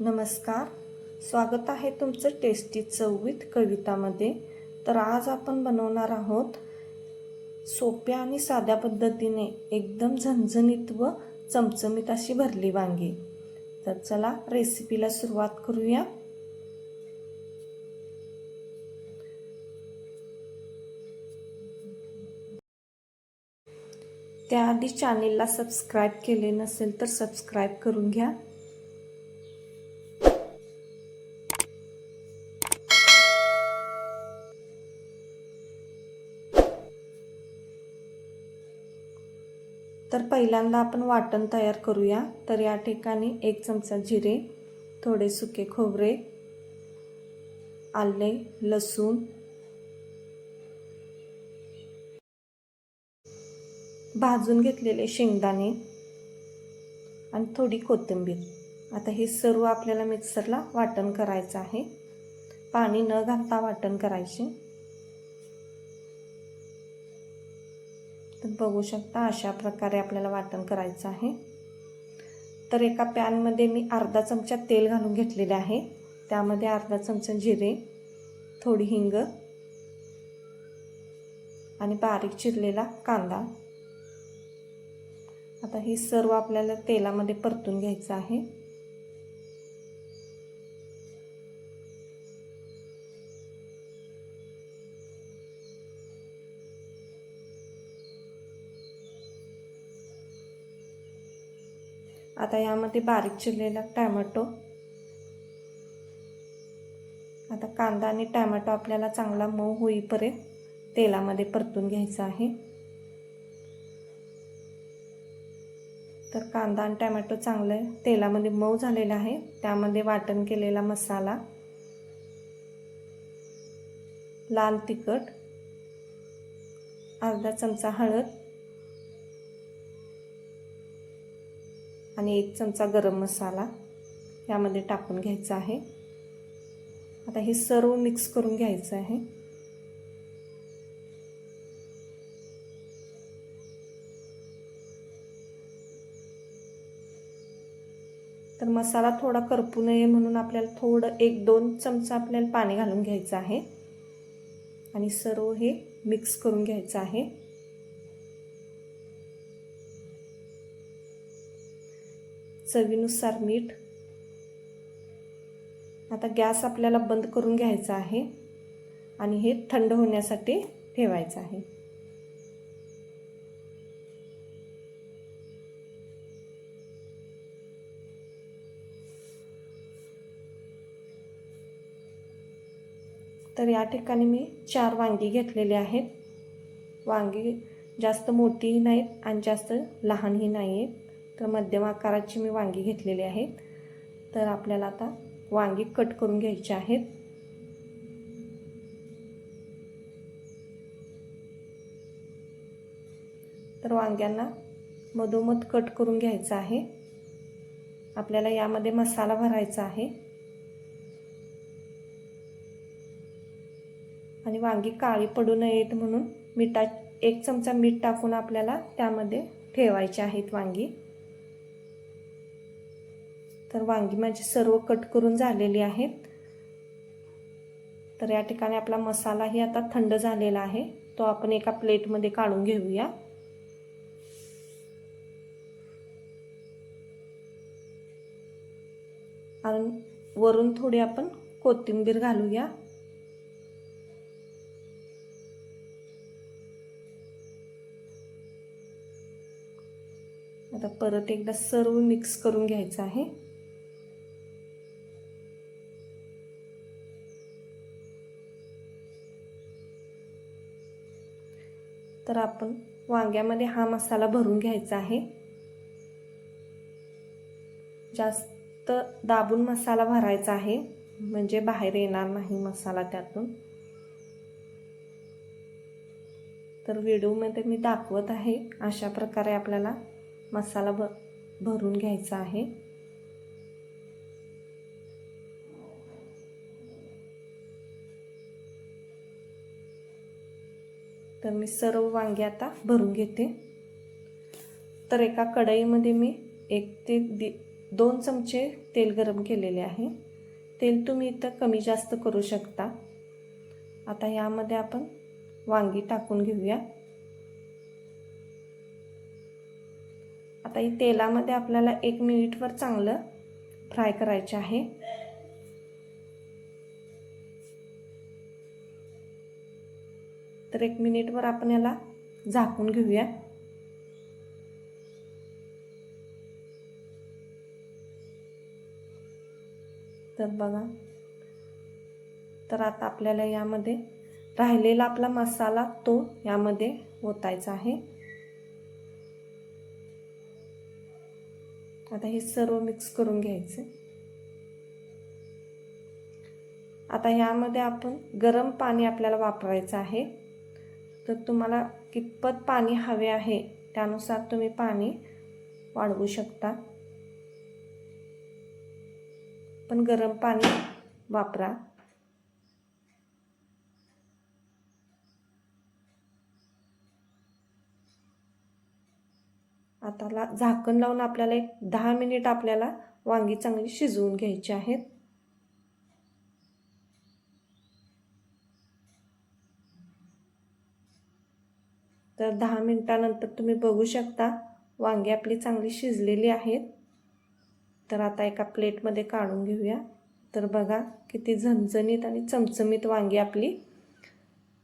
नमस्कार. स्वागत आहे तुमचं टेस्टी चवीत कवितामध्ये. तर आज आपण बनवणार आहोत सोप्या आणि साध्या पद्धतीने एकदम झणझणीत व चमचमीत अशी भरली वांगी. तर चला रेसिपीला सुरुवात करूया. त्याआधी चॅनेलला सबस्क्राईब केले नसेल तर सबस्क्राईब करून घ्या. पहिल्यांदा आपण वाटण तयार करूया. तर या ठिकाणी एक चमचा जिरे थोडे सुके खोबरे आले लसूण भाजून घेतलेले शेंगदाणे आणि थोडी कोथिंबीर. आता हे सर्व आपल्याला मिक्सरला वाटण करायचं आहे. पाणी न घालता वाटण करायचे. तर बघू शकता अशा प्रकारे आपल्याला वाटण करायचं आहे. तर एका पॅनमध्ये मी अर्धा चमचा तेल घालून घेतलेले आहे. त्यामध्ये अर्धा चमचा जिरे थोडी हिंग आणि बारीक चिरलेला कांदा. आता ही सर्व आपल्याला तेलामध्ये परतून घ्यायचं आहे. आता यामध्ये बारीक चिरलेला टॅमॅटो. आता कांदा आणि टॅमॅटो आपल्याला चांगला मऊ होईपर्यंत तेलामध्ये परतून घ्यायचा आहे. तर कांदा आणि टॅमॅटो चांगलं तेलामध्ये मऊ झालेला आहे. त्यामध्ये वाटण केलेला मसाला लाल तिखट अर्धा चमचा हळद आणि एक चमचा गरम मसाला यामध्ये टाकून घ्यायचा आहे. आता हे सर्व मिक्स करून घ्यायचं आहे. तर मसाला थोडा करपू नये म्हणून आपल्याला थोडं एक दोन चमचा आपल्याला पाणी घालून घ्यायचं आहे. आणि सर्व हे मिक्स करून घ्यायचं आहे. चवीनुसार मीठ. आता गॅस आपल्याला बंद करून घ्यायचा आहे. आणि हे थंड होण्यासाठी ठेवायचं आहे. तर या ठिकाणी मी चार वांगी घेतलेले आहेत. वांगी जास्त मोठीही नाहीत आणि जास्त लहानही नाही आहेत तर मध्यम आकाराची मी वांगी घेतलेली आहेत. तर आपल्याला आता वांगी कट करून घ्यायची आहेत. तर वांग्यांना मधोमध कट करून घ्यायचं आहे. आपल्याला यामध्ये मसाला भरायचा आहे. आणि वांगी काळी पडू नयेत म्हणून मिठा एक चमचा मीठ टाकून आपल्याला त्यामध्ये ठेवायचे आहेत वांगी. तर वांगी माझी सर्व कट करून झालेली आहेत. तर या ठिकाणी आपला मसालाही आता थंड झालेला आहे. तो आपण एका प्लेटमध्ये काढून घेऊया. आणि वरून थोडी आपण कोथिंबीर घालूया. आता परत एकदा सर्व मिक्स करून घ्यायचं आहे. तर आपण वांग्यामध्ये हा मसाला भरून घ्यायचा आहे. जास्त दाबून मसाला भरायचा आहे म्हणजे बाहेर येणार नाही मसाला त्यातून. तर व्हिडिओमध्ये मी दाखवत आहे अशा प्रकारे आपल्याला मसाला भ भरून घ्यायचा आहे. तर मी सर्व वांगे आता भरून घेते. तर एका कढईमध्ये मी एक ते दि दोन चमचे तेल गरम केलेले आहे. तेल तुम्ही इथं कमी जास्त करू शकता. आता यामध्ये आपण वांगी टाकून घेऊया. आता ही तेलामध्ये आपल्याला एक मिनिटवर चांगलं फ्राय करायचे आहे. तर एक मिनिटवर आपण याला झाकून घेऊया. तर बघा. तर आता आपल्याला यामध्ये राहिलेला आपला मसाला तो यामध्ये ओतायचा आहे. आता हे सर्व मिक्स करून घ्यायचे. आता यामध्ये आपण गरम पाणी आपल्याला वापरायचं आहे. तर तुम्हाला कितपत पाणी हवे आहे त्यानुसार तुम्ही पाणी वाढवू शकता. पण गरम पाणी वापरा. आताला झाकण लावून आपल्याला एक दहा मिनिट आपल्याला वांगी चांगली शिजवून घ्यायची आहेत. तर दहा मिनटानंतर तुम्ही बघू शकता वांगी आपली चांगली शिजलेली आहेत. तर आता एका प्लेटमध्ये काढून घेऊया. तर बघा किती झणझणीत आणि चमचमीत वांगी आपली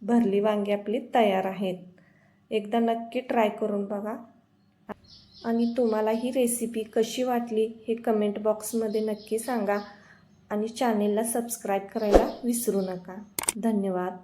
भरली वांगी आपली तयार आहेत. एकदा नक्की ट्राय करून बघा. आणि तुम्हाला ही रेसिपी कशी वाटली हे कमेंट बॉक्समध्ये नक्की सांगा. आणि चॅनेलला सबस्क्राईब करायला विसरू नका. धन्यवाद.